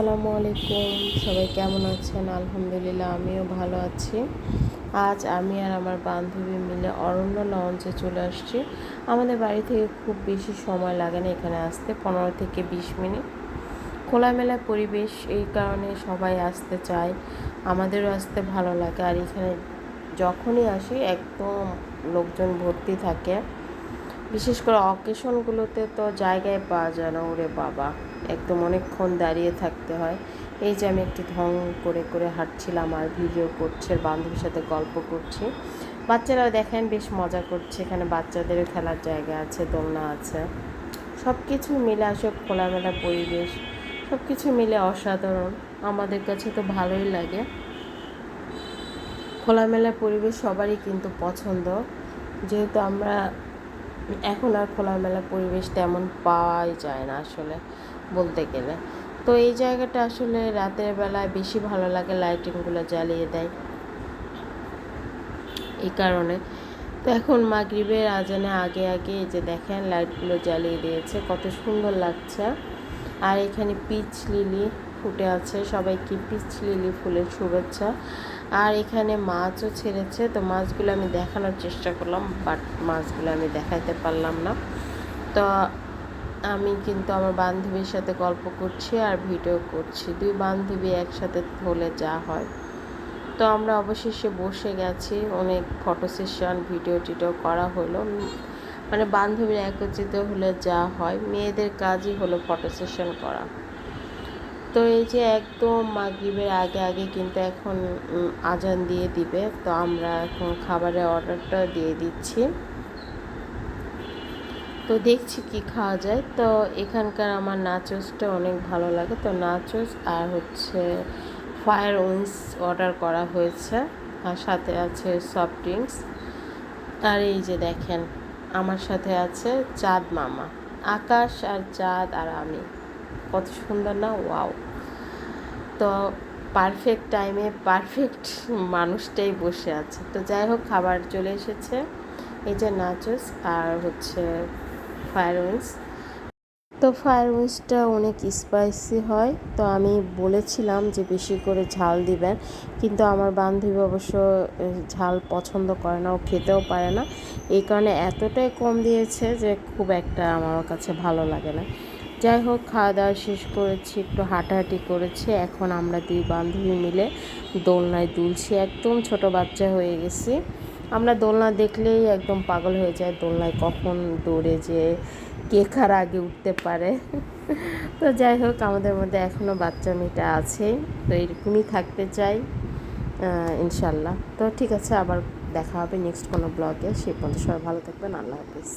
আসসালামু আলাইকুম। সবাই কেমন আছেন? আলহামদুলিল্লাহ, আমিও ভালো আছি। আজ আমি আর আমার বান্ধবী মিলে অরণ্য লঞ্চে চলে আসছি। আমাদের বাড়ি থেকে খুব বেশি সময় লাগে না এখানে আসতে, পনেরো থেকে বিশ মিনিট। খোলামেলা পরিবেশ, এই কারণে সবাই আসতে চায়। আমাদেরও আসতে ভালো লাগে। আর এখানে যখনই আসি, একদম লোকজন ভর্তি থাকে। বিশেষ করে অকেশনগুলোতে তো জায়গায় পাওয়া যায় না, ওরে বাবা। একদম অনেকক্ষণ দাঁড়িয়ে থাকতে হয়। এই যে আমি একটু ঢং করে করে হাঁটছিলাম আর ভিডিও করছি আর বান্ধবীর সাথে গল্প করছি। বাচ্চারাও দেখেন বেশ মজা করছে। এখানে বাচ্চাদেরও খেলার জায়গা আছে, দোলনা আছে। সব কিছু মিলে আসলে খোলামেলা পরিবেশ। সব কিছু মিলে অসাধারণ। আমাদের কাছে তো ভালোই লাগে। খোলামেলা পরিবেশ সবারই কিন্তু পছন্দ। যেহেতু আমরা এখন আর খোলামেলা পরিবেশ তেমন পাওয়াই যায় না আসলে। বলতে গেলে। তো এই জায়গাটা আসলে রাতের বেলায় বেশি ভালো লাগে লাইটিংগুলো জ্বালিয়ে দেয়। এই কারণে। তো এখন মাগরিবের আজানে আগে আগে এই যে দেখেন লাইটগুলো জ্বালিয়ে দিয়েছে, কত সুন্দর লাগছে। আর এখানে পিচ লিলি ফুটে আছে, সবাইকে পিচ লিলি ফুলের শুভেচ্ছা। আর এখানে মাছও ছেড়েছে, তো মাছগুলো আমি দেখানোর চেষ্টা করলাম বাট মাছগুলো আমি দেখাইতে পারলাম না। তো আমি কিন্তু আমার বান্ধবীর সাথে গল্প করছি আর ভিডিও করছি। দুই বান্ধবী একসাথে হলে যা হয়। তো আমরা অবশেষে বসে গেছি। অনেক ফটো সেশন ভিডিও টিডিও করা হলো। মানে বান্ধবীরা একত্রিত হলে যা হয়। মেয়েদের কাজই হলো ফটো সেশন করা। তো এই যে একদম মাগরিবের আগে আগে কিন্তু এখন আজান দিয়ে দিবে। তো আমরা এখন খাবারের অর্ডারটা দিয়ে দিচ্ছি। তো দেখছি কি খাওয়া যায়। তো এখানকার আমার নাচোসটা অনেক ভালো লাগে। তো নাচোস আর হচ্ছে ফায়ার উইংস অর্ডার করা হয়েছে। আর সাথে আছে সফট ড্রিঙ্কস আর এই যে দেখেন, আমার সাথে আছে চাঁদ মামা। আকাশ আর চাঁদ আর আমি। কত সুন্দর না? ওয়াও। তো পারফেক্ট টাইমে পারফেক্ট মানুষটাই বসে আছে। তো যাই হোক, খাবার চলে এসেছে। এই যে নাচোস আর হচ্ছে ফায়ার উইংস তো ফায়ার উইংসটা অনেক স্পাইসি হয়। তো আমি বলেছিলাম যে বেশি করে ঝাল দিবেন। কিন্তু আমার বান্ধবী অবশ্য ঝাল পছন্দ করে না, ও খেতেও পারে না। এই কারণে এতটাই কম দিয়েছে যে খুব একটা আমার কাছে ভালো লাগে না। যাই হোক, খাওয়া দাওয়া শেষ করেছি, একটু হাঁটাহাঁটি করেছি। এখন আমরা দুই বান্ধবী মিলে দোলনায় দুলছি। একদম ছোট বাচ্চা হয়ে গেছি। আমরা দোলনা দেখলেই একদম পাগল হয়ে যায় দোলনায় কখন দৌড়ে যে কে কার আগে উঠতে পারে। তো যাই হোক, আমাদের মধ্যে এখনও বাচ্চা মেয়েটা আছে, তো এরকমই থাকতে চাই ইনশাল্লাহ। তো ঠিক আছে, আবার দেখা হবে নেক্সট কোনো ব্লগে। সে পর্যন্ত সবাই ভালো থাকবেন, আল্লাহ হাফিজ।